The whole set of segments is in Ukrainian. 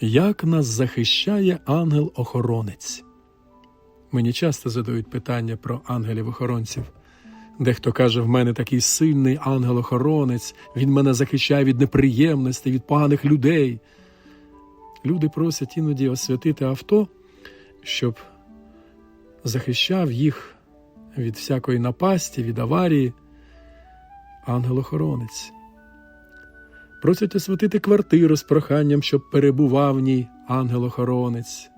Як нас захищає ангел-охоронець? Мені часто задають питання про ангелів-охоронців. Дехто каже, в мене такий сильний ангел-охоронець, він мене захищає від неприємностей, від поганих людей. Люди просять іноді освятити авто, щоб захищав їх від всякої напасті, від аварії. Ангел-охоронець. Просять освятити квартиру з проханням, щоб перебував в ній ангел-охоронець.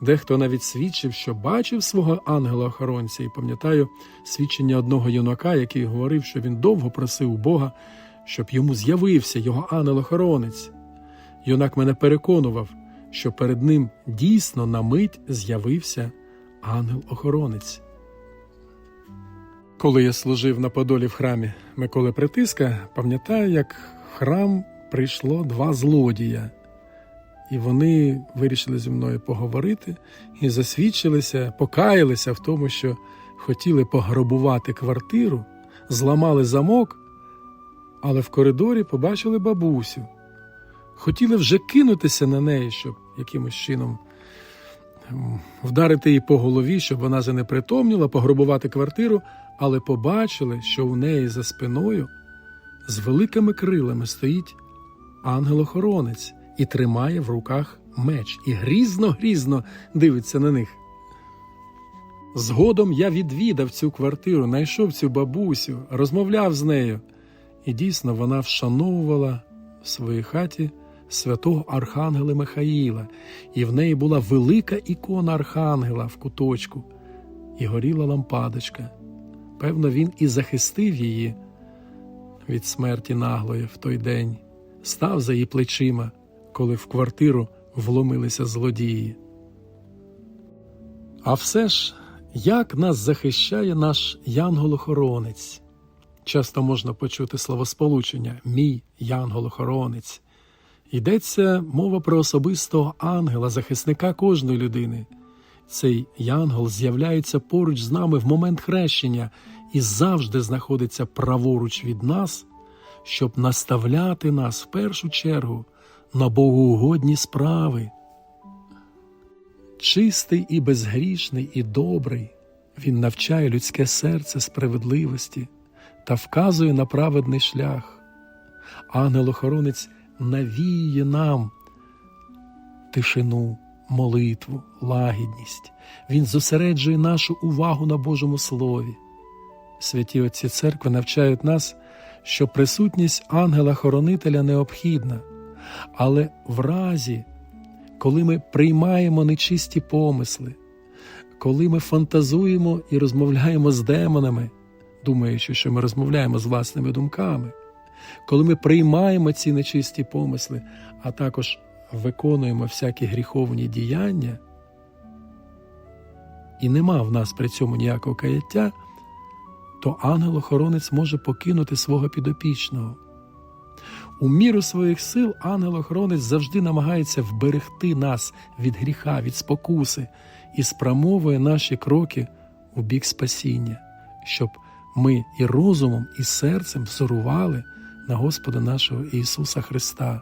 Дехто навіть свідчив, що бачив свого ангела-охоронця, і пам'ятаю свідчення одного юнака, який говорив, що він довго просив Бога, щоб йому з'явився його ангел-охоронець. Юнак мене переконував, що перед ним дійсно на мить з'явився ангел-охоронець. Коли я служив на Подолі в храмі Миколи Притиска, пам'ятаю, як храм прийшло два злодія, і вони вирішили зі мною поговорити і засвідчилися, покаялися в тому, що хотіли пограбувати квартиру, зламали замок, але в коридорі побачили бабусю. Хотіли вже кинутися на неї, щоб якимось чином вдарити її по голові, щоб вона занепритомніла, пограбувати квартиру, але побачили, що у неї за спиною з великими крилами стоїть ангел-охоронець і тримає в руках меч, і грізно-грізно дивиться на них. Згодом я відвідав цю квартиру, знайшов цю бабусю, розмовляв з нею, і дійсно вона вшановувала в своїй хаті святого Архангела Михаїла, і в неї була велика ікона Архангела в куточку, і горіла лампадочка. Певно, він і захистив її від смерті наглої в той день, став за її плечима, коли в квартиру вломилися злодії. А все ж, як нас захищає наш янгол-охоронець? Часто можна почути словосполучення Мій янгол-охоронець. Йдеться мова про особистого ангела, захисника кожної людини. Цей янгол з'являється поруч з нами в момент хрещення і завжди знаходиться праворуч від нас, щоб наставляти нас в першу чергу на богоугодні справи. Чистий і безгрішний, і добрий, він навчає людське серце справедливості та вказує на праведний шлях. Ангел-охоронець навіює нам тишину, молитву, лагідність. Він зосереджує нашу увагу на Божому Слові. Святі Отці Церкви навчають нас, що присутність ангела-хоронителя необхідна, але в разі, коли ми приймаємо нечисті помисли, коли ми фантазуємо і розмовляємо з демонами, думаючи, що ми розмовляємо з власними думками, коли ми приймаємо ці нечисті помисли, а також виконуємо всякі гріховні діяння, і нема в нас при цьому ніякого каяття, то ангел-охоронець може покинути свого підопічного. У міру своїх сил ангел-охоронець завжди намагається вберегти нас від гріха, від спокуси і спрямовує наші кроки у бік спасіння, щоб ми і розумом, і серцем взорували на Господа нашого Ісуса Христа.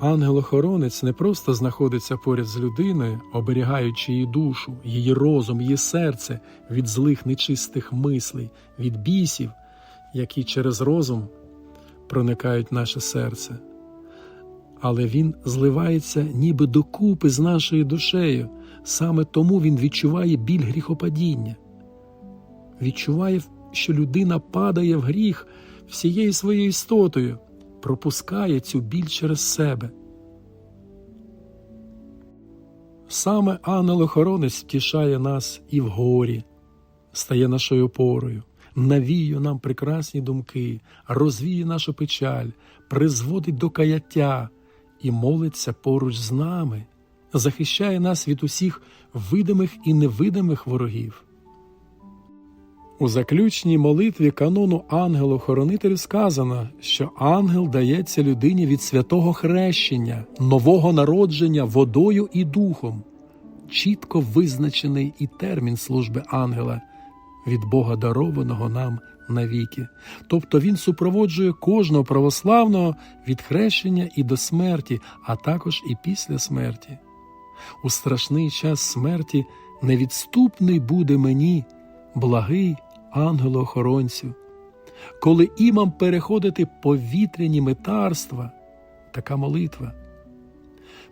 Ангел-охоронець не просто знаходиться поряд з людиною, оберігаючи її душу, її розум, її серце від злих нечистих мислей, від бісів, які через розум проникають в наше серце. Але він зливається ніби докупи з нашою душею, саме тому він відчуває біль гріхопадіння, відчуває, що людина падає в гріх всією своєю істотою, пропускає цю біль через себе. Саме ангел-охоронець втішає нас і в горі, стає нашою опорою, навіює нам прекрасні думки, розвіє нашу печаль, призводить до каяття і молиться поруч з нами, захищає нас від усіх видимих і невидимих ворогів. У заключній молитві канону ангелу-хоронителю сказано, що ангел дається людині від святого хрещення, нового народження водою і духом. Чітко визначений і термін служби ангела від Бога дарованого нам навіки. Тобто він супроводжує кожного православного від хрещення і до смерті, а також і після смерті. У страшний час смерті невідступний буде мені, благий ангело-охоронцю. Коли імам переходити повітряні метарства, така молитва.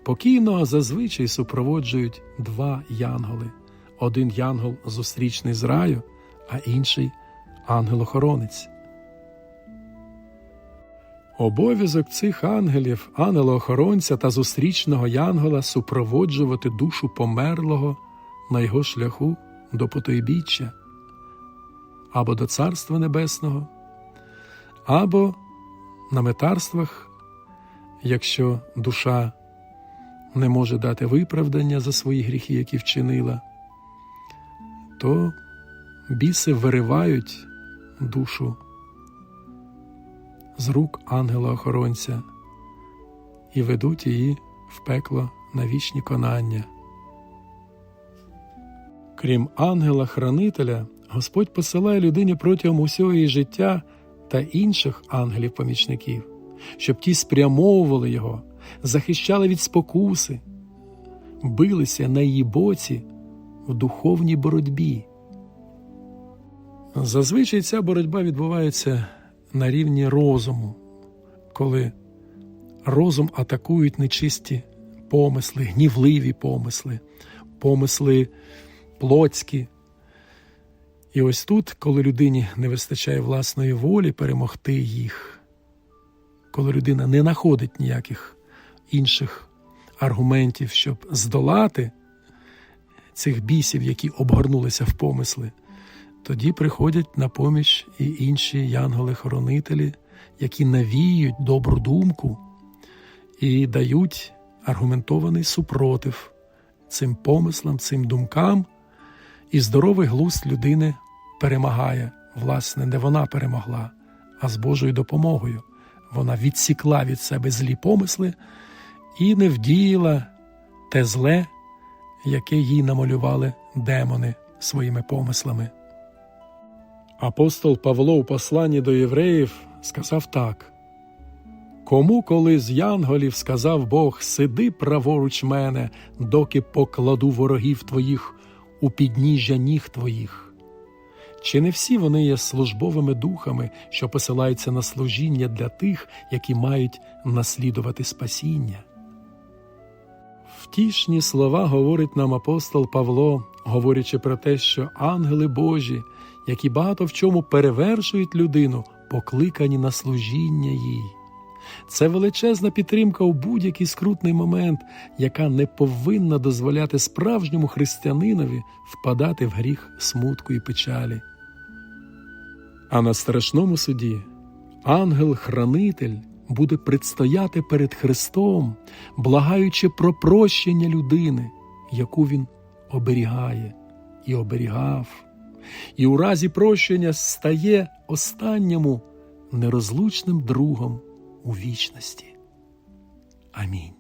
Покійного зазвичай супроводжують два янголи. Один янгол зустрічний з раю, а інший ангел-охоронець. Обов'язок цих ангелів, ангела-охоронця та зустрічного янгола супроводжувати душу померлого на його шляху до потойбіччя або до Царства Небесного, або на метарствах, якщо душа не може дати виправдання за свої гріхи, які вчинила, то біси виривають душу з рук ангела-охоронця і ведуть її в пекло на вічні конання. Крім ангела-хранителя, Господь посилає людині протягом усього її життя та інших ангелів-помічників, щоб ті спрямовували його, захищали від спокуси, билися на її боці в духовній боротьбі. Зазвичай ця боротьба відбувається на рівні розуму, коли розум атакують нечисті помисли, гнівливі помисли, помисли плотські. І ось тут, коли людині не вистачає власної волі перемогти їх, коли людина не знаходить ніяких інших аргументів, щоб здолати цих бісів, які обгорнулися в помисли, тоді приходять на поміч і інші янголи-хоронителі, які навіюють добру думку і дають аргументований супротив цим помислам, цим думкам, і здоровий глузд людини перемагає, власне, не вона перемогла, а з Божою допомогою. Вона відсікла від себе злі помисли і не вдіяла те зле, яке їй намалювали демони своїми помислами. Апостол Павло у посланні до євреїв сказав так: Кому коли з янголів сказав Бог, сиди праворуч мене, доки покладу ворогів твоїх у підніжжя ніг твоїх? Чи не всі вони є службовими духами, що посилаються на служіння для тих, які мають наслідувати спасіння? Втішні слова говорить нам апостол Павло, говорячи про те, що ангели Божі, які багато в чому перевершують людину, покликані на служіння їй. Це величезна підтримка у будь-який скрутний момент, яка не повинна дозволяти справжньому християнинові впадати в гріх смутку і печалі. А на страшному суді ангел-хранитель буде предстояти перед Христом, благаючи про прощення людини, яку він оберігає і оберігав, і у разі прощення стає останньому нерозлучним другом у вічності. Амінь.